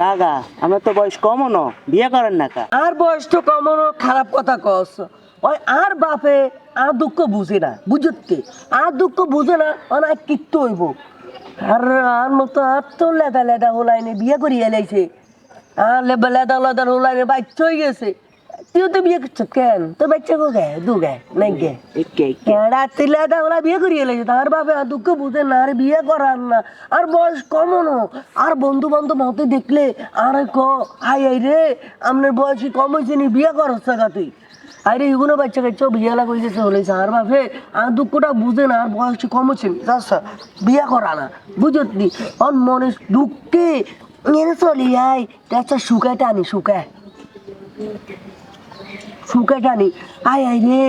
কাকা, আমার তো বয়স কমও বিয়ে করেন না কা। আর বয়স তো কমানো খারাপ কথা কস। ওই আর বাপে আর দুঃখ বুঝে না, বুঝতে আর দুঃখ বুঝে না অনেক কিত্ত হইব। আর আর মতো আর তো লেদা লেদা হোলাইনে বিয়ে করিয়ে লাইছে। আর লেদা লেদা হোলাইনে বাইচ হয়ে গেছে। তুই তো বিয়ে করছ কেন তো বাচ্চা কো গে দু গে নাই গে একে রাত্রি লেদা ওলা বিয়ে করিয়ে লাইছে তার বাপে আর দুঃখ বুঝে না আর বিয়ে করার না আর বয়স কমানো আর বন্ধু বান্ধব হতে দেখলে আরে ক হাই হাই রে আপনার বয়স কম হয়েছে নি বিয়ে করছ গা তুই আরে এগুলো বাচ্চা কাচ্চা বিয়ে লাগা হয়েছে হলেছে আর বাপে আর দুঃখটা বুঝে না আর বয়স কম হচ্ছে বিয়ে করা না বুঝতি অন মনে দুঃখে এনে চলি আয় আচ্ছা শুকায় টানি শুকায় সুখে জানি। আয় আয় রে,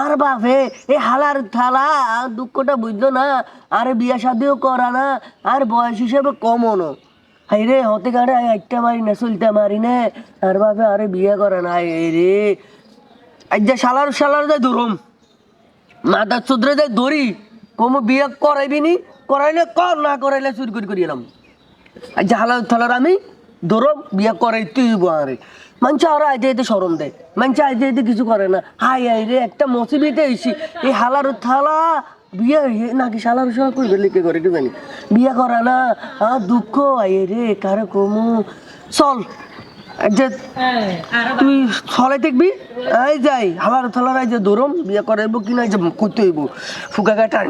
আর বাপে, এ হালার থালা, আর দুঃখটা বুঝলো না, আরে বিয়া শাদিও করা না, আর বয়স হিসেবে কমনো হাই রে, হতে গাড়ে একটা মারি না চলতে মারি না, আর বাপে আরে বিয়ে করে না এই রে। আজ যে শালার শালার যায় দূরম মাদার চুদ্রে যায় দড়ি কমু বিয়ে করাইবি নি, করাইলে কর, না করাইলে চুরি করে করিয়ে এলাম। আর জাহালার থালার আমি ধরো বিয়া করাই তুই আরে। মানুষ আরও আইতে আইতে সরম দেয়। মানুষ আইতে আইতে কিছু করে না। হাই হাই রে, একটা মসিবিতে এসি এই হালার থালা বিয়ে নাকি শালার শালা কই লিখে করে কি জানি বিয়ে করা না। আর দুঃখ। আই রে, কারে কমু। চল, যে তুই ছলে দেখবি? এই যাই হালার থালার এই যে দরম বিয়ে করাইবো কি না যে করতে হইব। ফুকা গায়ে টান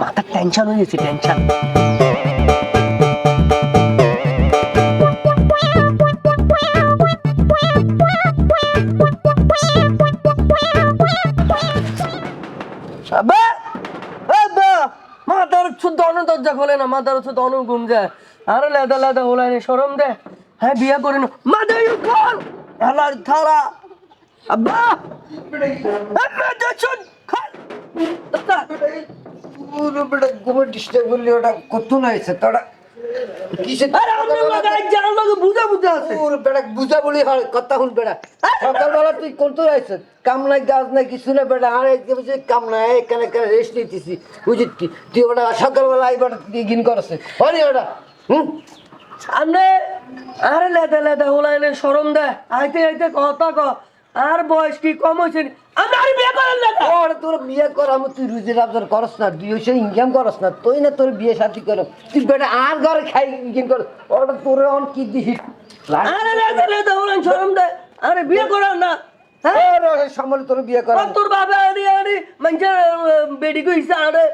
মাথার টেনশন হয়ে গেছে টেনশন দরজা খোলে না মাথার শুদ্ধ অন ঘুম যায়। আরে লেদা লেদা হোলাইনি সরম দে। হ্যাঁ বিয়া করি না। মাথায় খোল হেলার থালা। আব্বা! আব্বা দেখুন খোল! দাদা পুরো বেটা গোবর ডিস্টার্ব করলি ওটা কত নাইছে? তোরা আরে আমরা লাগাই জান লাগে বুঝা বুঝা আছে। পুরো বেটা বুঝা বলি হয় কথা শুন বেটা সকালবেলা তুই কোন তো আইছ কাম নাই গাছ নাই কিছু না বেটা আর একদম যে কাম নাই এখানে এখানে রেস্ট নিতেছি বুঝি তুই ওটা সকালবেলা আইবার গিন করছে। হরি ওটা হুম? আরে লেদা লেদা হোলাইনি দে আইতে আইতে কথা ক আর বয়স কি কম হয়েছে? আমরা আর বিয়ে করেন না কা? ওর তোর বিয়ে করাম তুই রুজি রাবজার করস না তুই ওই ইনকাম করস না তুই না তোর বিয়ে শাদি কর। তুই বেটা আর ঘরে খাই ইনকাম কর ওটা তোর অন কি দিস আরে লেদা লেদা হোলাইনি সরম দে আরে বিয়ে করেন না। হ্যাঁ? সম্বল তোর বিয়ে করা আর তোর বাবা আরে আরে মানে বেডি কো ইসা আরে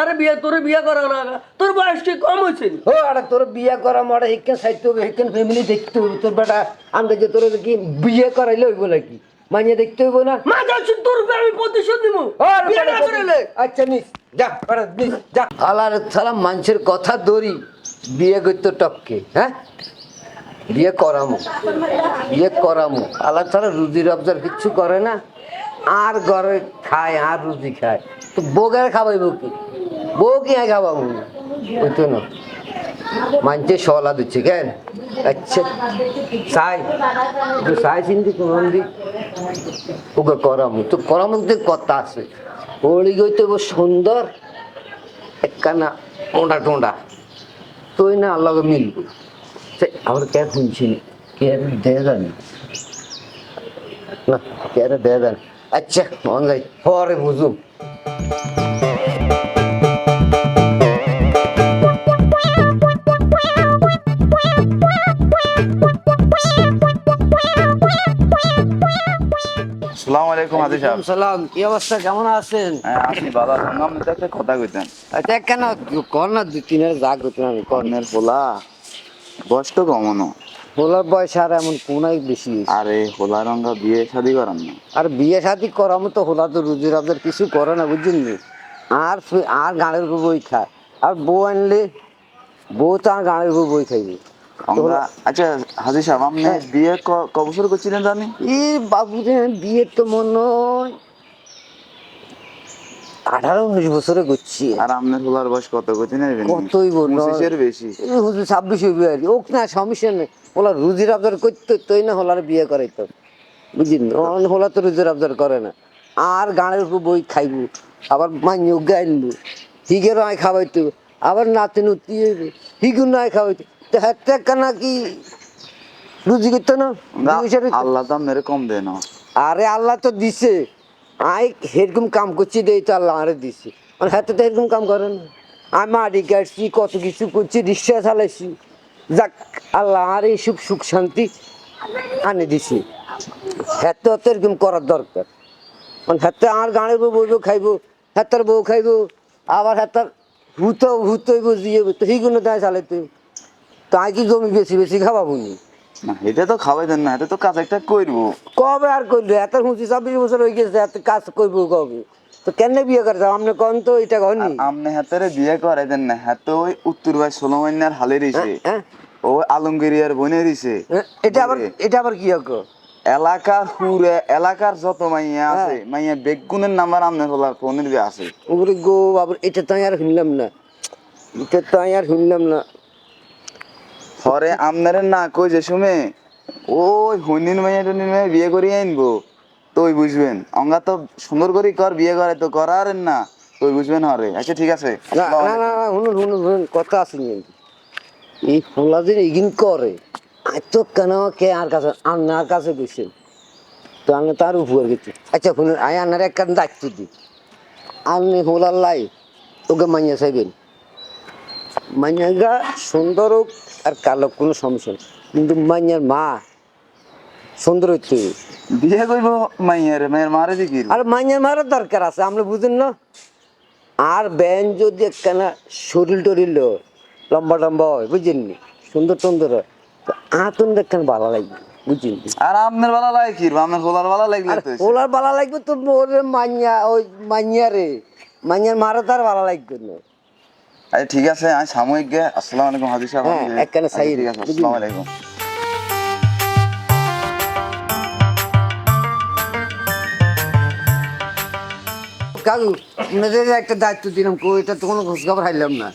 আরে বিয়ে তোর বিয়ে করা না। তোর বয়স কি কম হয়েছে নি? ও আরে তোর বিয়ে করা মারা হেকেন সাইতে হবে হেকেন ফ্যামিলি দেখতে হবে। তোর বেটা আমাকে যে তোর কি বিয়ে করাইলে হইব নাকি? মানিয়ে দেখতে হইব না? মা যাচ্ছি তোর আমি প্রতিশোধ দিব আর বিয়ে না বেটা আচ্ছা নিস যা বেটা নিস যা। আলার সালাম মানুষের কথা দড়ি বিয়ে করতে টপকে হ্যাঁ? বিয়ে করামো বিয়ে করামো। আল্লাহ ছাড়া রুজি রবজার কিচ্ছু করে না। আর ঘরে খায় আর রুজি খায়। তো বউকে খাবাইব কি? বউ কি খাবাবো ওই তো না। মানছে সলা দিচ্ছে, কেন? আচ্ছা সাই তো সাই চিন্তি কোন দিক ওকে করামু, তো করামু তো কথা আছে। ওড়ি গইতে গো সুন্দর, একখানা টোঁডা টোঁডা তুই না আল্লাহকে মিলব আমার কে শুনছি কে দে দেন না, কে দে দেন আচ্ছা মন যাই, পরে বুঝুম। সালাম আলাইকুম হাজি সাহেব। সালাম কি অবস্থা? কেমন আছেন? হ্যাঁ আসি ভালো আছেন আপনি তো একটা কথা কইতেন। আচ্ছা কেন কর না দুই তিনের যা করতে আমি কর। কর্ণের পোলা? বয়স তো কমানো পোলার বয়স আর এমন কোনাই বেশি। আরে হোলা রঙা বিয়ে শাদি করান না। আর বিয়ে শাদি করামো তো হোলা তো রুজি রাবজার কিছু করে না বুঝছেন নি? আর আর গানের উপর বই খায়। আর বউ আনলে বউ তো আর গানের উপর বই খাইবে। আমরা আচ্ছা হাজি সাহেব আপনি বিয়ে ক- বছর করছিলেন জানি? ই বাবু বিয়ে তো মনে হয় আঠারো উনিশ বছরে করছি। আর আপনার হোলার বয়স কত করছেন কতই বলল পঁচিশের বেশি। হুজুর ছাব্বিশ হইবে আর ওক না সমস্যা নেই। ওলা রুজি রাবজার করতে তোই না হোলার বিয়ে করাইতো। বুঝিনি? হোলা তো রুজি রাবজার করে না। আর গানের উপর বই খাইবো আবার মাইও গাইলু হিগেরও আয় খাওয়াইতো আবার নাতি নুতি হইবে হিগুন নাই খাওয়াইতে। হাতে কানা কি রুজি করতো না। আল্লাহ তো মেরে কম দেয় না। আরে আল্লাহ তো দিছে। আই সেরকম কাম করছি দেই তো আল্লাহ আরে দিছে। আর হাতে তো এরকম কাম করে না। আমি মাটি কাটছি কত কিছু করছি রিক্সা চালাইছি। যাক আল্লাহ আর এইসব সুখ শান্তি আনে দিছি। হাতে তো এরকম করার দরকার। মানে হাতে আর বউ বইব খাইব হাতের বউ খাইব আবার হাতের হুতো হুতইব জিয়ে তো সেইগুলো তাই চালাইতে তাই কি জমি বেশি বেশি খাওয়াবো নি? না এটা তো খাওয়াই দেন না এটা তো কাজ একটা করব। কবে আর করল এত হুঁচি ছাব্বিশ বছর হয়ে গেছে এত কাজ করব কবে? তো কেন বিয়ে করতে আপনি কন তো এটা কনি আমনে হাতের বিয়ে করাই দেন না হাতে ওই উত্তর ভাই সোলমান্যার হালে রইছে হ্যাঁ? ও আলমগিরিয়ার বনে রইছে এটা আবার এটা আবার কি হক? এলাকার হুরে এলাকার যত মাইয়া আছে হ্যাঁ। মাইয়া বেগুনের নাম্বার আমনে হলার ফোনের বি আছে। ওরে গো বাবুর এটা তো আর শুনলাম না। এটা তো আর শুনলাম না। হরে আমনারে না কই যে শুমে ওই হইনিন মাইয়া টনিন মাইয়া বিয়ে করিয়ে আনব তুই বুঝবেন, অঙ্গা তো সুন্দর করে কর, বিয়ে করে তো করার না। তুই বুঝবেন হরে। আচ্ছা ঠিক আছে। না না না কথা আছে এই ফোলা যে এগিন করে এত কেন কে আর কাছে আন্নার কাছে গেছেন তো আমি তার উপর গেছি আচ্ছা শুনুন, আয় আন্নার একটা দায়িত্ব দিই আপনি হোলার লাই ওকে মাইয়া চাইবেন। মাইয়াগা সুন্দর হোক আর কালো কোনো সমস্যা নেই। কিন্তু মাইয়ার মা সুন্দর হইতে বিয়ে করব মাইয়ারে মায়ের মারে দিকি আর মাইয়ার মারার দরকার আছে আমরা বুঝেন না। আর ব্যান যদি একখানা শরীর টরিল লম্বা লম্বা হয় বুঝেননি সুন্দর সুন্দর হয় তো আতুন ভালো লাগবে বুঝছেন আর আপনার বালা লাগে কি আপনার হোলার বালা লাগলে ভালো লাগবে তো ওরে মাইয়া ওই মাইয়া রে মাইয়ার মারা তার ভালো লাগবে না। আচ্ছা ঠিক আছে আমি সাময়িক গে। আসসালামু আলাইকুম হাজির সাহেব হ্যাঁ, একখানে আচ্ছা, সাইড, ঠিক আছে আসসালামু আলাইকুম। কাকু আপনাদের একটা দায়িত্ব দিলাম কো এটা তো কোনো খোঁজ খবর হাইলাম না।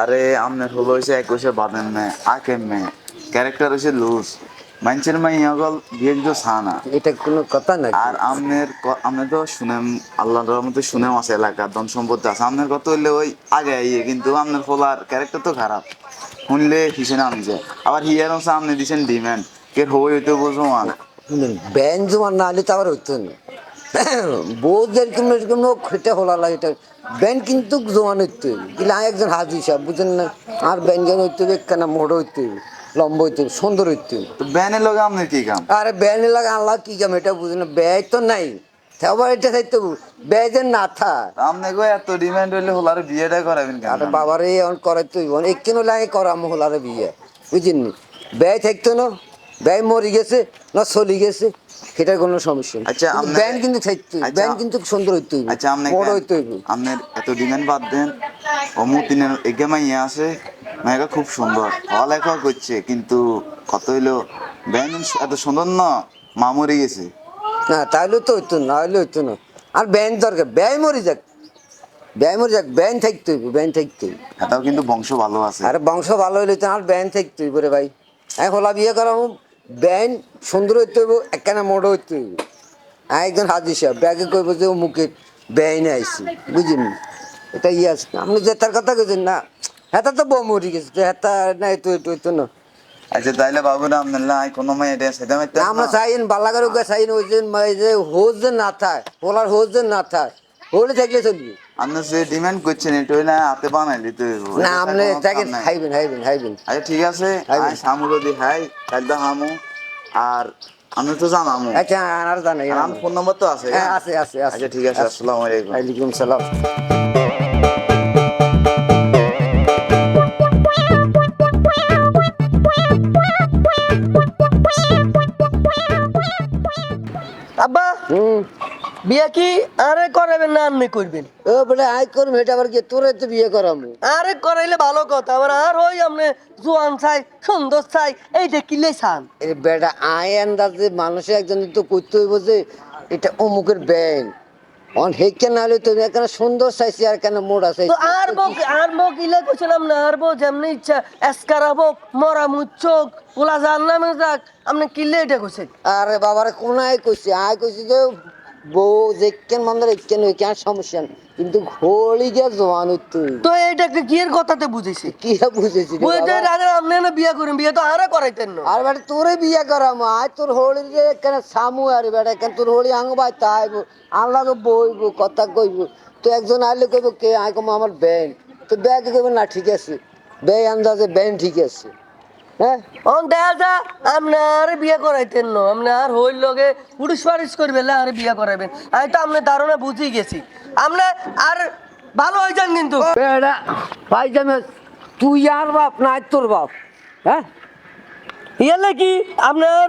আরে আপনার হলো হইছে এক হইছে বাদেন মে আকে মে। ক্যারেক্টার হইছে লুজ। মানুষের মাইয়া গল বিয়ে দিতে সানা। এটা কোনো কথা না আর আমনের আমনে তো শুনেম আল্লাহর রহমতে শুনেম আছে এলাকা ধন সম্পত্তি আছে। আমনের কথা হইলে ওই আগে আইয়ে কিন্তু আমনের ফলার ক্যারেক্টার তো খারাপ। শুনলে হিসেবে আমি যায় আবার হিয়ার হচ্ছে আমনে দিছেন ডিমান্ড কে হই হইতে বুঝো না ব্যান জমা না হলে তো আবার হইতো না। বউ যেরকম এরকম খেটে হলা লাগে এটা ব্যান কিন্তু জমান হইতে আমি একজন হাজি সাহেব বুঝেন না আর ব্যান যেন হইতে হবে কেন মোড় হইতে হবে লম্বা হইতে সুন্দর হইতে তো ব্যানের লগে কি কাম? আরে ব্যান লাগে আল্লাহ কি কাম এটা বুঝেন না ব্যয় তো নাই। আবার এটা হবে ব্যয় যে না থাক। আমনে গো এত ডিমান্ড হইলে হলার বিয়েটা করাবেন কেন? আরে বাবারে এখন করাইতে হইব এক কেন লাগে করাম হলারে বিয়ে বুঝিনি ব্যয় থাকতো না। ব্যয় মরি গেছে না চলি গেছে সেটার কোনো সমস্যা নেই। আচ্ছা, ব্যান কিন্তু থাকতে আচ্ছা, ব্যান কিন্তু সুন্দর হইতে হইব আচ্ছা আমনে বড় হইতে হইব আমনের এত ডিমান্ড বাদ দেন। অমুতিনের এগে মাইয়া আছে মাইয়াটা খুব সুন্দর পড়ালেখা করছে কিন্তু কত হইল ব্যান এত সুন্দর না মা মরে গেছে। না তাহলে তো হইতো না হইলে হইতো না। আর ব্যান দরকার ব্যয় মরি যাক। ব্যয় মরি যাক ব্যান থাকতে হইব ব্যান থাকতে হইব। এটাও কিন্তু বংশ ভালো আছে। আরে বংশ ভালো হইলে তো আর ব্যান থাকতে হইব রে ভাই। আমি হলা বিয়ে করাম ব্যান সুন্দর হইতে হইব একখানা মোড় হইতে হইব। আমি একজন হাজির সাহেব ব্যাগে কইব যে মুখে ব্যাইনে আইসি বুঝিনি? এটা ইয়ে আছে। আপনি যে তার কথা কইছেন না হেতা তো বউ মরি গেছে তো হেতা না এতো এতো এতো না। আচ্ছা তাইলে বাবু না কোনো এটা সেটা আমরা চাইন বালাগার ওকে চাইন ওই যে যে হোজ যে না থাক পোলার হোজ না থাক হোলে থাকলে চলবে। আপনি যে ডিমান্ড করছেন এটা হইলে হাতে বানাই দিতে হইব। না আপনি তাকে খাইবেন খাইবেন খাইবেন। আচ্ছা ঠিক আছে। আই সামুলো দি কালদা হামু। আর আমি তো জানামু আচ্ছা আর জানাই আমার ফোন নম্বর তো আছে হ্যাঁ আছে আছে আছে আচ্ছা ঠিক আছে আসসালামু আলাইকুম। ওয়ালাইকুম সালাম। বিয়া কি? আরে করাবেন না আপনি করবেন ও বলে আই করম এটা আবার কি তোরে তো বিয়ে করামু। আরে করাইলে ভালো কথা আবার আর ওই আপনি জোয়ান চাই সুন্দর চাই এইটা কিলে চান এই বেটা আই আন্দাজে মানুষে একজন তো করতে হইব যে এটা অমুকের ব্যান অন হেকে না হলে তুমি এখানে সুন্দর চাইছি আর কেন মোড়া চাইছি? আর বক আর বক ইলে কইছিলাম না আর বক যেমনি ইচ্ছা এসকারা বক মরা মুচোক ওলা জান নামে যাক আপনি কিলে এটা কইছেন আরে বাবারে কোনায় কইছি? আয় কইছি যে বউ যেকেন মন্দার একেন ওই কেন সমস্যা? কিন্তু ঘড়ি গিয়ে জোয়ান তুই তো এইটাকে কি এর কথাতে বুঝেছি কি বুঝেছি বুঝতে বাবা? রাজা আপনি না বিয়া করেন বিয়ে তো আরে করাইতেন না। আর বেটা তোরে বিয়ে করাম আজ তোর হোলি রে কেন সামু আর বেটা কেন তোর হোলি আঙ্গ ভাই তাইব আল্লাহ তো বইব কথা কইব। তো একজন আইলে কইব কে? আই কম আমার ব্যান তো ব্যাগে কইব না ঠিক আছে। বে আন্দাজে ব্যান ঠিক আছে। হ্যাঁ? অন দেখা যা আপনি আর বিয়ে করাইতেন না। আপনি আর হইল লগে পুরুষ করবে আর বিয়ে করাইবেন। আমি তো আপনার ধারণা বুঝি গেছি। আপনি আর ভালো হয়ে যান কিন্তু। বেটা ভাই জামে তুই আর বাপ না তোর বাপ হ্যাঁ? ইয়ালে কি? আপনার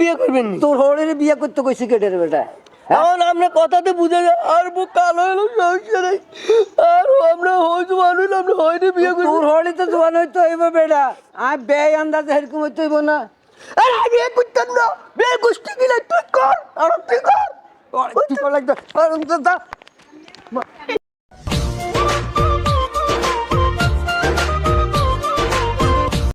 বিয়ে করবেন তোর হোলির বিয়ে করতে কইছি কেটে বেটা? এখন আমরা কথাতে বুঝে যাই আর বুক কালো হলো সমস্যা নেই। আর আমরা হইতে মানুষ আমরা হয়নি বিয়ে তোর হলি তো জোয়ান হইতে হইব বেটা। আর ব্যয় আন্দাজে এরকম হইতে হইব না। আর আমি বিয়ে করতাম না। বিয়ে গোষ্ঠী দিলে তুই কর আর তুই কর। তুই লাগতো